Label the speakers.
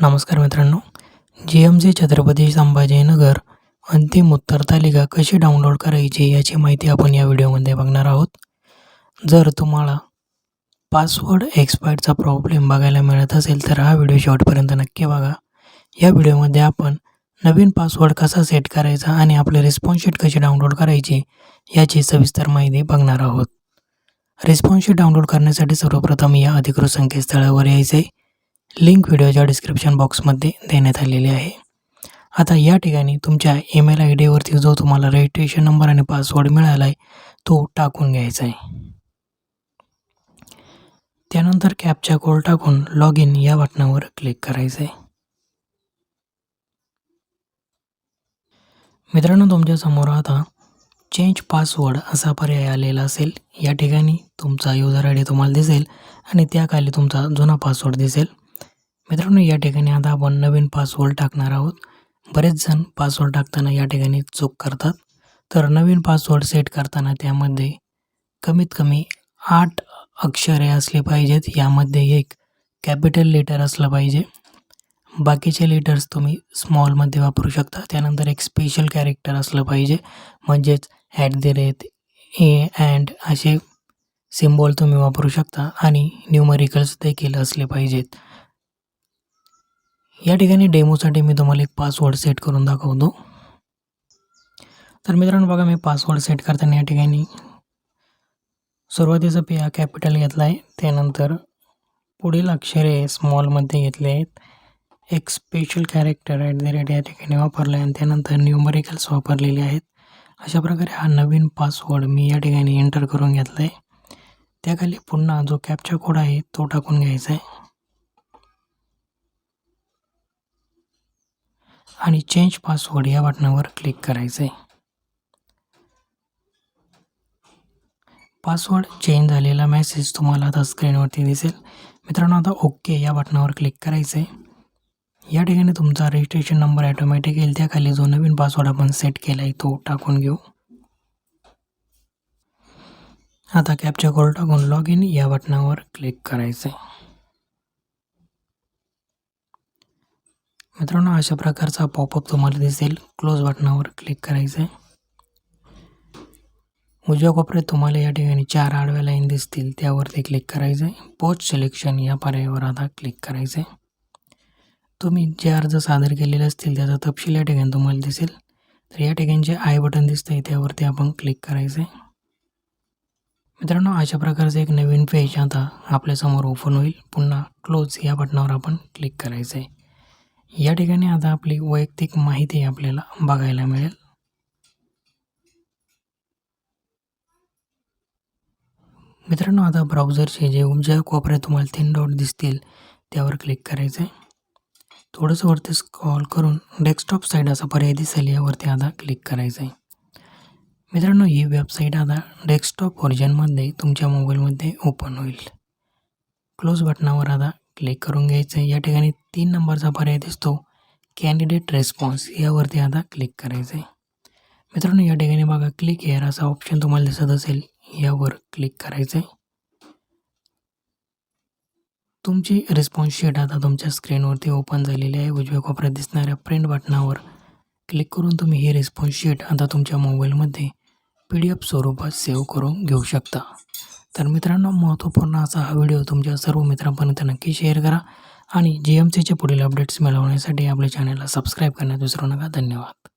Speaker 1: नमस्कार मित्रांनो G M C Chhatrapati Sambhajinagar अंतिम उत्तर तालिका कशी डाउनलोड करायची याची माहिती आपण या व्हिडिओमध्ये बघणार आहोत. जर तुम्हाला पासवर्ड एक्सपायर्डचा प्रॉब्लेम बघायला मिळत असेल तर हा व्हिडिओ शेवटपर्यंत नक्की बघा. या व्हिडिओमध्ये आपण नवीन पासवर्ड कसा सेट करायचा आणि आपले रिस्पॉन्स शीट कशी डाउनलोड करायची याची सविस्तर माहिती बघणार आहोत. रिस्पॉन्स शीट डाउनलोड करण्यासाठी सर्वप्रथम या अधिकृत संकेतस्थळावर यायचे. लिंक व्हिडिओच्या डिस्क्रिप्शन बॉक्समध्ये देण्यात आलेली आहे. आता या ठिकाणी तुमच्या ईमेल आय डीवरती जो तुम्हाला रजिस्ट्रेशन नंबर आणि पासवर्ड मिळाला आहे तो टाकून घ्यायचा आहे. त्यानंतर कॅपचा कोड टाकून लॉग इन या बटनावर क्लिक करायचं आहे. मित्रांनो तुमच्यासमोर आता चेंज पासवर्ड असा पर्याय आलेला असेल. या ठिकाणी तुमचा युजर आय डी तुम्हाला दिसेल आणि त्याखाली तुमचा जुना पासवर्ड दिसेल. मित्रांनो या ठिकाणी आता आपण नवीन पासवर्ड टाकणार आहोत. बरेच जण पासवर्ड टाकताना या ठिकाणी चूक करतात. तर नवीन पासवर्ड सेट करताना त्यामध्ये कमीत कमी आठ अक्षरे असली पाहिजेत. यामध्ये एक कॅपिटल लेटर असलं पाहिजे. बाकीचे लेटर्स तुम्ही स्मॉलमध्ये वापरू शकता. त्यानंतर एक स्पेशल कॅरेक्टर असलं पाहिजे. म्हणजेच at the rate A and असे सिम्बॉल तुम्ही वापरू शकता. आणि न्यूमरिकल्स देखील असले पाहिजेत. या ठिकाणी डेमोसाठी मी तुम्हाला एक पासवर्ड सेट करून दाखवतो. तर मित्रांनो बघा मी पासवर्ड सेट करताना या ठिकाणी सुरुवातीचा पी हा कॅपिटल घेतला आहे त्यानंतर पुढील अक्षरे स्मॉलमध्ये घेतले आहेत. एक special character at the rate या ठिकाणी वापरलं आहे आणि त्यानंतर न्यूमरिकल्स वापरलेले आहेत. अशा प्रकारे हा नवीन पासवर्ड मी या ठिकाणी एंटर करून घेतला आहे त्याखाली पुन्हा जो कॅपचा कोड आहे तो टाकून घ्यायचा आहे. आणि चेंज पासवर्ड या बटनावर क्लिक करायचं आहे पासवर्ड चेंज झालेला मेसेज तुम्हाला आता स्क्रीनवरती दिसेल. मित्रांनो आता ओके या बटनावर क्लिक करायचं आहे या ठिकाणी तुमचा रजिस्ट्रेशन नंबर ॲटोमॅटिक येईल. त्याखाली जो नवीन पासवर्ड आपण सेट केला आहे तो टाकून घेऊ. आता कॅपचा कोड टाकून लॉग इन या बटनावर क्लिक करायचं आहे मित्रांनो अशा प्रकारचा पॉपअप तुम्हाला दिसेल. क्लोज बटनावर क्लिक करायचं आहे उजव्या कोपऱ्यात तुम्हाला या ठिकाणी चार आडव्या लाईन दिसतील. त्यावरती क्लिक करायचं आहे पोस्ट सिलेक्शन या पर्यायावर आता क्लिक करायचं आहे तुम्ही जे अर्ज सादर केलेले असतील त्याचा तपशील या ठिकाणी तुम्हाला दिसेल. तर या ठिकाणी जे आय बटन दिसतं आहे त्यावरती आपण क्लिक करायचं आहे मित्रांनो अशा प्रकारचं एक नवीन पेज आता आपल्यासमोर ओपन होईल. पुन्हा क्लोज या बटनावर आपण क्लिक करायचं आहे या ठिकाणी आता आपली वैयक्तिक माहिती आपल्याला बघायला मिळेल. मित्रांनो आता ब्राउझरचे जे ज्या कोपऱ्यात तुम्हाला तीन डॉट दिसतील त्यावर क्लिक करायचं आहे थोडंसं वरती स्क्रॉल करून डेस्कटॉप साईड असा पर्याय दिसेल यावरती आता क्लिक करायचं आहे मित्रांनो ही वेबसाईट आता डेस्कटॉप व्हर्जनमध्ये तुमच्या मोबाईलमध्ये ओपन होईल. क्लोज बटनावर आता क्लिक करून घ्यायचं. आहे या ठिकाणी तीन नंबरचा पर्याय दिसतो. कॅन्डिडेट रेस्पॉन्स यावरती आता क्लिक करायचं आहे मित्रांनो या ठिकाणी बघा क्लिक हेअर असा ऑप्शन तुम्हाला दिसत असेल. यावर क्लिक करायचं आहे तुमची रिस्पॉन्स शीट आता तुमच्या स्क्रीनवरती ओपन झालेली आहे. उजव्या कोपऱ्यात दिसणाऱ्या प्रिंट बटनावर क्लिक करून तुम्ही ही रिस्पॉन्स शीट आता तुमच्या मोबाईलमध्ये पी डी एफ स्वरूपात सेव्ह करून घेऊ शकता. तर मित्रांनो महत्त्वपूर्ण असा हा व्हिडिओ तुमच्या सर्व मित्रांपर्यंत नक्की शेअर करा आणि जी एम सीचे पुढील अपडेट्स मिळवण्यासाठी आपल्या चॅनलला सबस्क्राईब करण्यात विसरू नका. धन्यवाद.